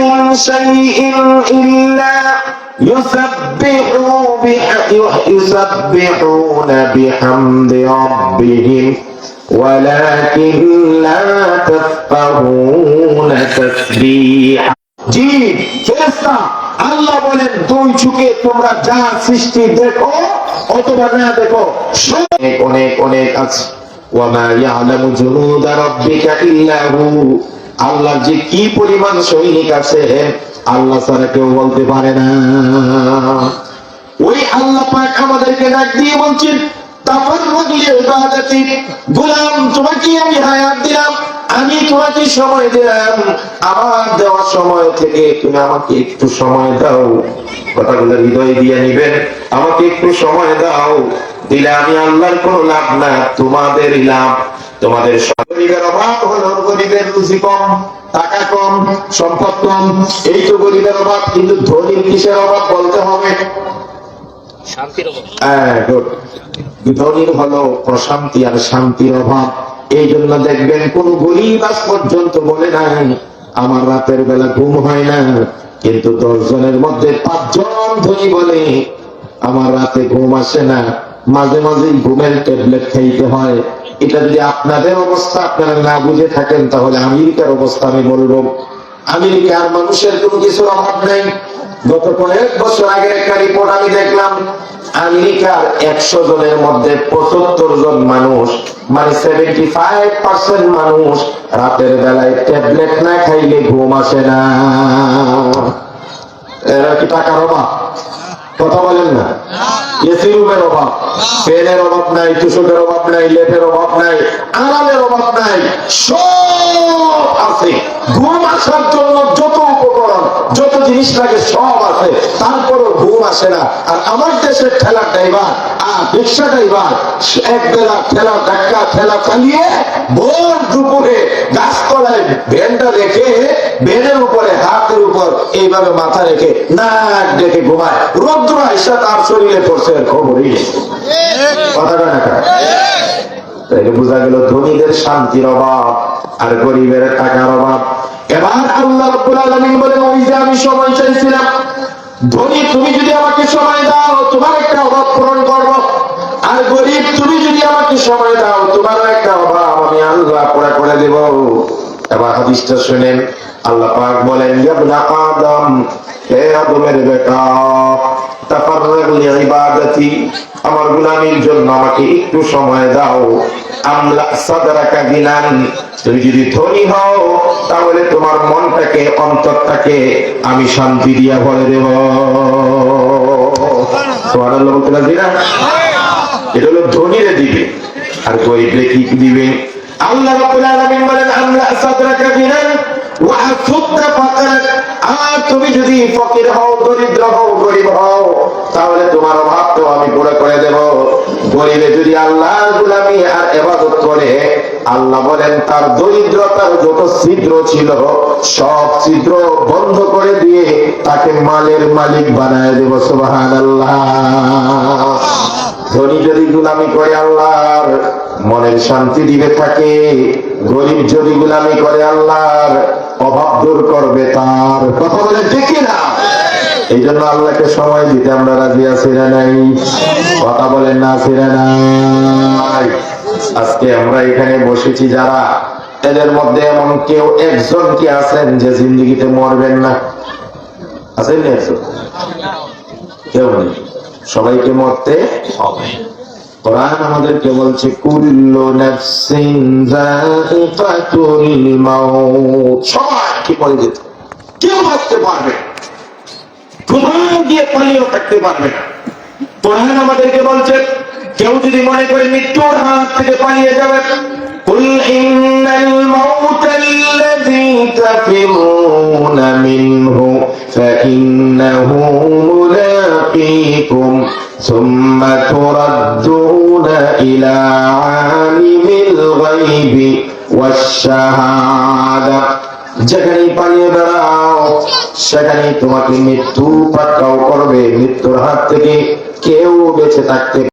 من شيء إلا يسبحوا بح- يسبحون بحمد ربهم ولكن لا تفقهون تسبيحا জি ফেরেশতা আল্লাহ বলেন দুই চোখে তোমরা যা সৃষ্টি দেখো অথবা না দেখো সব অনেক অনেক অনেক আছে ওয়ামা ইয়ালামু জুনুদা রাব্বিকা ইল্লা হু আল্লাহ যে কি পরিমাণ সৈনিক আছে, আল্লাহ ছাড়া কেউ বলতে পারে না। ওই আল্লাহ পাক আমাদেরকে ডাক দিয়ে বলছেন আমি তোমাকে সময় দেওয়ার সময় থেকে তুমি আমাকে একটু সময় দাও। কথাগুলো হৃদয় দিয়ে আমাকে একটু সময় দাও। দিলে আমি আল্লাহর কোনো লাভ না তোমাদেরই লাভ। তোমাদের গরিবের অভাব হলো গরিবের রুচি কম টাকা কম সম্পদ কম। এই তো গরিবের অভাব কিন্তু ধনীর কিসের অভাব বলতে হবে? হ্যাঁ, good. ধনীর হলো প্রশান্তি আর শান্তির অভাব। এই জন্য দেখবেন কোন গরিব আজ পর্যন্ত বলে নাই আমার রাতের বেলা ঘুম হয় না। কিন্তু দশ জনের মধ্যে পাঁচজন ধনী বলে আমার রাতে ঘুম আসে না। মাঝে মাঝে ঘুমের ট্যাবলেট খাইতে হয়। এটা যদি আপনাদের অবস্থা আপনারা না বুঝে থাকেন, তাহলে আমেরিকার অবস্থা আমি বলব। আমেরিকার মানুষের কোনো কিছুর অভাব নেই। গত কয়েক বছর আগে একটা রিপোর্ট আমি দেখলাম, আমেরিকার একশো জনের মধ্যে পঁচাত্তর জন মানুষ মানে সেভেন্টি ফাইভ পার্সেন্ট মানুষ রাতের বেলায় ট্যাবলেট না খাইলে ঘুম আসে না। এরা কি টাকার অভাব? কথা বলেন না। এসি রুমের অভাব, পেনের অভাব নাই তুষকের অভাব নাই, লেপের অভাব নাই, আরামের অভাব নাই, সব আছে। ঘুম আসার জন্য যত উপকরণ, যত জিনিস লাগে সব আছে, তারপরও ঘুম আসে না। আর আমার দেশের ড্রাইভার আর রিক্সা ড্রাইভার, এক বেলা ধাক্কা চালিয়ে ভোর দুপুরে গাছতলায় ভ্যানটা রেখে ভ্যানের উপরে, হাতের উপর এইভাবে মাথা রেখে নাক ডেকে ঘুমায়। রৌদ্র তার শরীরে পড়ছে খবরই ধনীদের শান্তির অভাব আর গরিবের টাকার অভাব। এবার আল্লাহ ওই যে আমি সময় চাইছিলাম ধনী, তুমি যদি আমাকে সময় দাও, তোমার একটা অভাব পূরণ করব। আর গরিব, তুমি যদি আমাকে সময় দাও, তোমারও একটা অভাব আমি আল্লাহ পড়া করে দেব। এবার হাদিসটা শুনেন আল্লাহ পাক বলেন ইবনা আদম, হে আদমের বেটা, তাফাররাগ আমার জন্য আমাকে একটু সময় দাও। আমলা সাদরাকা গিনান, তুমি যদি ধনী হও, তাহলে তোমার মনটাকে, অন্তরটাকে আমি শান্তি দিয়া ভরে দেব। সুবহানাল্লাহ বলতে না? এটা হলো ধনীরে দিবে। আর গরিবরে কি দিবে আল্লাহ রাব্বুল আলামিন বলেন, আমলা সাদরাকা তুমি যদি ফকির হও, দরিদ্র হও, গরিব হও, তাহলে তোমার অভাব তো আমি পুরো করে দেব। গরিবে যদি গোলামি আর ইবাদত করে, আল্লাহ বলেন, তার দরিদ্রতার যত ছিদ্র ছিল, সব ছিদ্র বন্ধ করে দিয়ে তাকে মালের মালিক বানায় দেব, সুবহানাল্লাহ। ধনী যদি গুলামি করে আল্লাহর মনের শান্তি দিবে থাকে। গরিব যদি গুলামি করে আল্লাহর, অভাব দূর করবে তার। কথা বলে দেখি না এই জন্য আল্লাহকে সময় দিতে আমরা রাজি আছি না নাই? কথা বলেন না আছি না নাই? আজকে আমরা এখানে বসেছি যারা, এদের মধ্যে এমন কেউ একজন কি আছেন যে জিন্দগিতে মরবেন না? আছেন একজন? কেউ নেই। সবাইকে মরতে হবে। কোরআন আমাদেরকে বলছে কুল্লু নাফসিন যায়িকাতুল মাউত সবাই কি পড়ে যেত কেউ বাঁচতে পারবে না। কোথাও গিয়ে পালিয়েও থাকতে পারবে না কোরআন আমাদেরকে বলছে কেউ যদি মনে করে মৃত্যুর হাত থেকে পালিয়ে যাবে قل إن الموت الذي تفرون منه فإنه ملاقيكم যেখানেই পালিয়ে দাঁড়াও সেখানেই তোমাকে মৃত্যু পাকড়াও করবে। মৃত্যুর হাত থেকে কেউ বেঁচে থাকতে